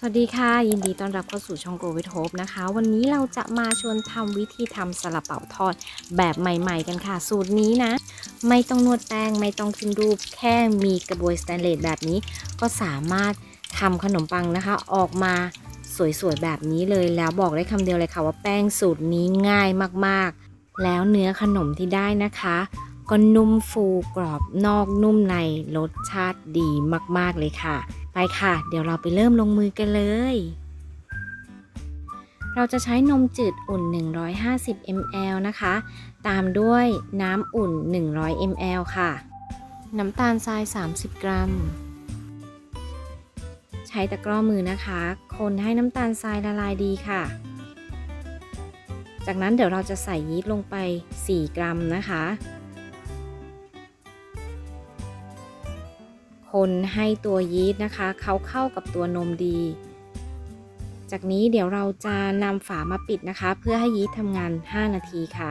สวัสดีค่ะ ยินดีต้อนรับเข้าสู่ช่อง Grow with Hope นะคะ วันนี้เราจะมาชวนทำวิธีทำซาลาเปาทอดแบบใหม่ๆกันค่ะ สูตรนี้นะ ไม่ต้องนวดแป้ง ไม่ต้องขึ้นรูป แค่มีกระบวยสแตนเลสแบบนี้ ก็สามารถทำขนมปังนะคะ ออกมาสวยๆแบบนี้เลยแล้วบอกได้คำเดียวเลยค่ะว่าแป้งสูตรนี้ง่ายมากๆ แล้วเนื้อขนมที่ได้นะคะ ก็นุ่มฟูกรอบนอกนุ่มในรสชาติดีมากๆเลยค่ะ ไปค่ะ เดี๋ยวเราไปเริ่มลงมือกันเลย เราจะใช้นมจืดอุ่น 150 ml นะคะ ตามด้วยน้ำอุ่น 100 ml ค่ะ น้ำตาลทราย 30 กรัม ใช้ตะกร้อมือนะคะ คนให้น้ำตาลทรายละลายดีค่ะจากนั้นเดี๋ยวเราจะใส่ยีสต์ลงไป 4 กรัมนะคะ คนให้ตัวยีสต์นะคะ เขาเข้ากับตัวนมดี จากนี้เดี๋ยวเราจะนำฝามาปิดนะคะ เพื่อให้ยีสต์ทำงาน 5 นาทีค่ะ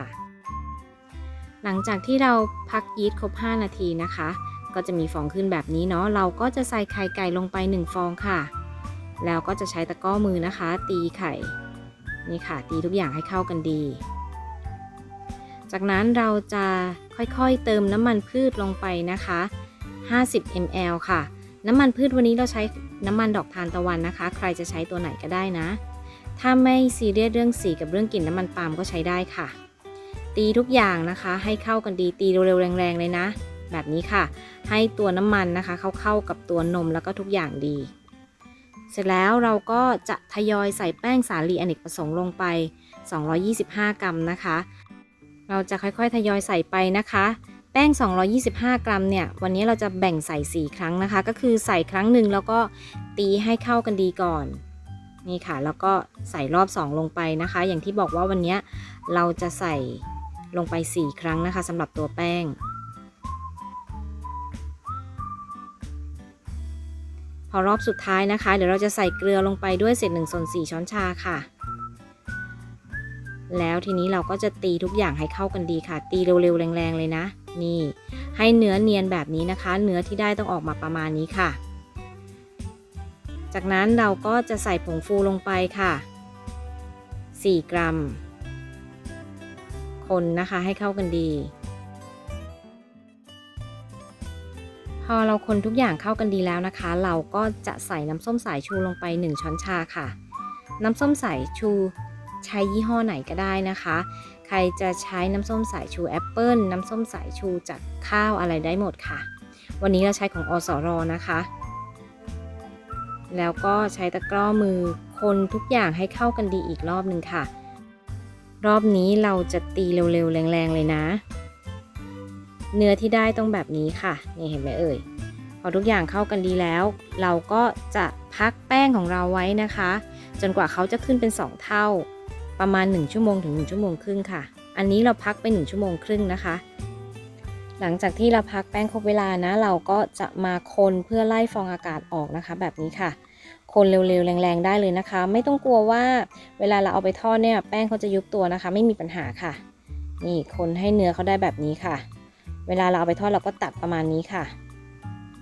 หลังจากที่เราพักยีสต์ครบ 5 นาทีนะคะ ก็จะมีฟองขึ้นแบบนี้เนาะเราก็จะใส่ไข่ไก่ลงไป 1 ฟองค่ะ แล้วก็จะใช้ตะก้อมือนะคะ ตีไข่นี่ค่ะ ตีทุกอย่างให้เข้ากันดี จากนั้นเราจะค่อยๆเติมน้ำมันพืชลงไปนะคะ 50 ml ค่ะ น้ำมันพืชวันนี้เราใช้น้ำมันดอกทานตะวันนะคะ ใครจะใช้ตัวไหนก็ได้นะ ถ้าไม่ซีเรียสเรื่องสีกับเรื่องกลิ่นน้ำมันปาล์มก็ใช้ได้ค่ะ ตีทุกอย่างนะคะ ให้เข้ากันดีตีเร็วๆแรงๆเลยนะ แบบนี้ค่ะ ให้ตัวน้ำมันนะคะ เข้าเข้ากับตัวนมแล้วก็ทุกอย่างดี เสร็จแล้วเราก็จะทยอยใส่แป้งสาลีอเนกประสงค์ลงไป 225 กรัมนะคะ เราจะค่อยๆทยอยใส่ไปนะคะ แป้ง 225 กรัมเนี่ย วันนี้เราจะแบ่งใส่ 4 ครั้งนะคะ ก็คือใส่ครั้งหนึ่งแล้วก็ตีให้เข้ากันดีก่อน นี่ค่ะ แล้วก็ใส่รอบ 2 ลงไปนะคะ อย่างที่บอกว่าวันนี้เราจะใส่ลงไป 4 ครั้งนะคะสำหรับตัวแป้ง พอรอบสุดท้ายนะคะ เดี๋ยวเราจะใส่เกลือลงไปด้วยเศษ1ส่วน4ช้อนชาค่ะ แล้วทีนี้เราก็จะตีทุกอย่างให้เข้ากันดีค่ะ ตีเร็วๆแรงๆเลยนะ นี่ ให้เนื้อเนียนแบบนี้นะคะ เนื้อที่ได้ต้องออกมาประมาณนี้ค่ะ จากนั้นเราก็จะใส่ผงฟูลงไปค่ะ 4 กรัม คนนะคะให้เข้ากันดี พอเราคนทุกอย่างเข้ากันดีแล้วนะคะ เราก็จะใส่น้ำส้มสายชูลงไป 1 ช้อนชาค่ะ น้ำส้มสายชู ใช้ยี่ห้อไหนก็ได้นะคะ ใครจะใช้น้ำส้มสายชูแอปเปิลน้ำส้มสายชูจากข้าวอะไรได้หมดค่ะ วันนี้เราใช้ของอสรนะคะ แล้วก็ใช้ตะกร้อมือคนทุกอย่างให้เข้ากันดีอีกรอบหนึ่งค่ะ รอบนี้เราจะตีเร็วๆ แรงๆ เลยนะ เนื้อที่ได้ต้องแบบนี้ค่ะ นี่เห็นไหมเอ่ย พอทุกอย่างเข้ากันดีแล้ว เราก็จะพักแป้งของเราไว้นะคะ จนกว่าเขาจะขึ้นเป็น 2 เท่า ประมาณ 1 ชั่วโมงถึง 1 ชั่วโมงครึ่งค่ะ อันนี้เราพักไป 1 ชั่วโมงครึ่งนะคะ หลังจากที่เราพักแป้งครบเวลานะ เราก็จะมาคนเพื่อไล่ฟองอากาศออกนะคะ แบบนี้ค่ะ คนเร็วๆแรงๆ ได้เลยนะคะ ไม่ต้องกลัวว่าเวลาเราเอาไปทอดเนี่ยแป้งเขาจะยุบตัวนะคะ ไม่มีปัญหาค่ะ นี่คนให้เนื้อเขาได้แบบนี้ค่ะ เวลาเราเอาไปทอดเราก็ตักประมาณนี้ค่ะ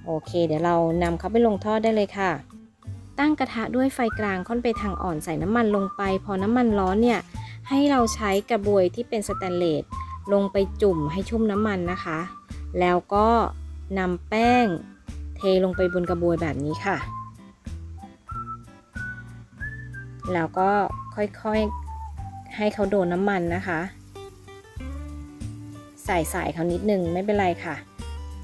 โอเค เดี๋ยวเรานำเขาไปลงทอดได้เลยค่ะ ตั้งกระทะด้วยไฟกลางค่อนไปทางอ่อนใส่น้ำมันลงไป พอน้ำมันร้อนเนี่ยให้เราใช้กระบวยที่เป็นสแตนเลสลงไปจุ่มให้ชุ่มน้ำมันนะคะ แล้วก็นำแป้งเทลงไปบนกระบวยแบบนี้ค่ะ แล้วก็ค่อยๆให้เขาโดนน้ำมันนะคะ ใส่สายเขานิดนึงไม่เป็นไรค่ะ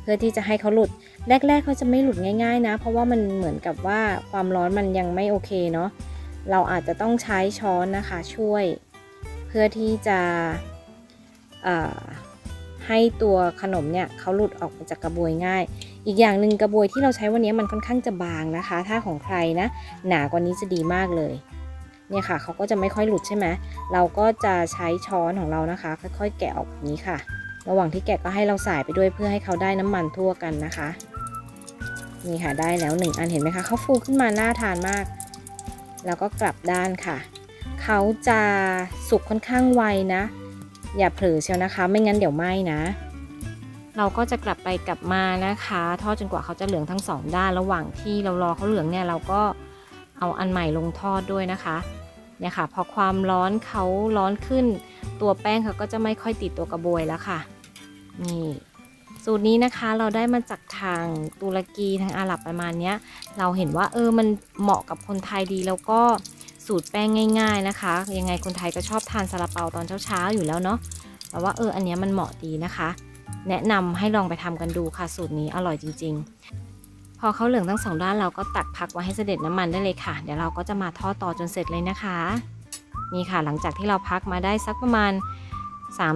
เพื่อที่จะให้เขาหลุด แรก ๆเขาจะไม่หลุดง่าย ๆ นะ เพราะว่ามันเหมือนกับว่าความร้อนมันยังไม่โอเคเนาะเราอาจจะต้องใช้ช้อนนะคะช่วย เพื่อที่จะให้ตัวขนมเนี่ยเขาหลุดออกมาจากกระบวยง่าย อีกอย่างหนึ่งกระบวยที่เราใช้วันนี้มันค่อนข้างจะบางนะคะ ถ้าของใครนะ หนากว่านี้จะดีมากเลย เนี่ยค่ะเขาก็จะไม่ค่อยหลุดใช่ไหมเราก็จะใช้ช้อนของเรานะคะ ค่อยๆ แกะออกแบบนี้ค่ะ ระหว่างที่แกะก็ให้เราสายไปด้วยเพื่อให้เขาได้น้ำมันทั่วกันนะคะ นี่ค่ะได้แล้วหนึ่งอันเห็นไหมคะเขาฟูขึ้นมาน่าทานมาก แล้วก็กลับด้านค่ะ เขาจะสุกค่อนข้างไวนะ อย่าเผลอเชียวนะคะ ไม่งั้นเดี๋ยวไหม้นะ เราก็จะกลับไปกลับมานะคะ ทอดจนกว่าเขาจะเหลืองทั้งสองด้านระหว่างที่เรารอเขาเหลืองเนี่ยเราก็เอาอันใหม่ลงทอดด้วยนะคะเนี่ยค่ะพอความร้อนเขาร้อนขึ้น ตัวแป้งเขาก็จะไม่ค่อยติดตัวกระบวยแล้วค่ะนี่ สูตรนี้นะคะเราได้มาจากทางตุรกีทางอาหรับประมาณเนี้ยเราเห็นว่าเออมันเหมาะกับคนไทยดีแล้วก็สูตรแป้งง่าย ๆนะคะ ยังไงคนไทยก็ชอบทานซาลาเปาตอนเช้าๆอยู่แล้วเนาะแต่ว่าเอออันเนี้ยมันเหมาะดีนะคะ แนะนำให้ลองไปทำกันดูค่ะสูตรนี้อร่อยจริง ๆ พอเขาเหลืองทั้งสองด้านเราก็ตักพักไว้ให้เสด็จน้ำมันได้เลยค่ะ เดี๋ยวเราก็จะมาทอดต่อจนเสร็จเลยนะคะ นี่ค่ะหลังจากที่เราพักมาได้สักประมาณ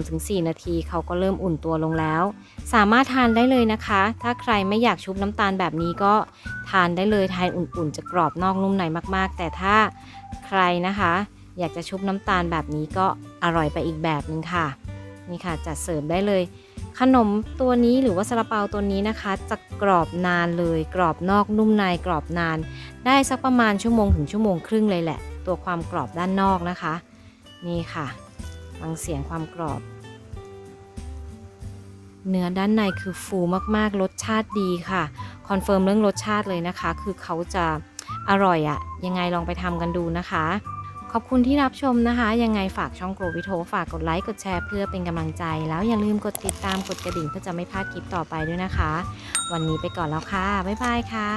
3-4 นาทีเขาก็เริ่มอุ่นตัวลงแล้ว สามารถทานได้เลยนะคะ ถ้าใครไม่อยากชุบน้ำตาลแบบนี้ก็ทานได้เลยทานอุ่นๆ จะกรอบนอกนุ่มในมากๆ แต่ถ้าใครนะคะ อยากจะชุบน้ำตาลแบบนี้ก็อร่อยไปอีกแบบหนึ่งค่ะ นี่ค่ะจัดเสร์ฟได้เลย ขนมตัวนี้หรือว่าซาลาเปาตัวนี้นะคะ จะกรอบนานเลย กรอบนอกนุ่มในกรอบนาน ได้สักประมาณชั่วโมงถึงชั่วโมงครึ่งเลยแหละ ตัวความกรอบด้านนอกนะคะ นี่ค่ะ ฟังเสียงความกรอบ เนื้อด้านในคือฟูมากๆ รสชาติดีค่ะ คอนเฟิร์มเรื่องรสชาติเลยนะคะ คือเขาจะอร่อยอะยังไงลองไปทำกันดูนะคะ ขอบคุณที่รับชมนะคะ ยังไงฝากช่องโกรวิโทฝากกดไลค์กดแชร์เพื่อเป็นกำลังใจ แล้วอย่าลืมกดติดตามกดกระดิ่งเพื่อจะไม่พลาดคลิปต่อไปด้วยนะคะ วันนี้ไปก่อนแล้วค่ะ บ๊ายบายค่ะ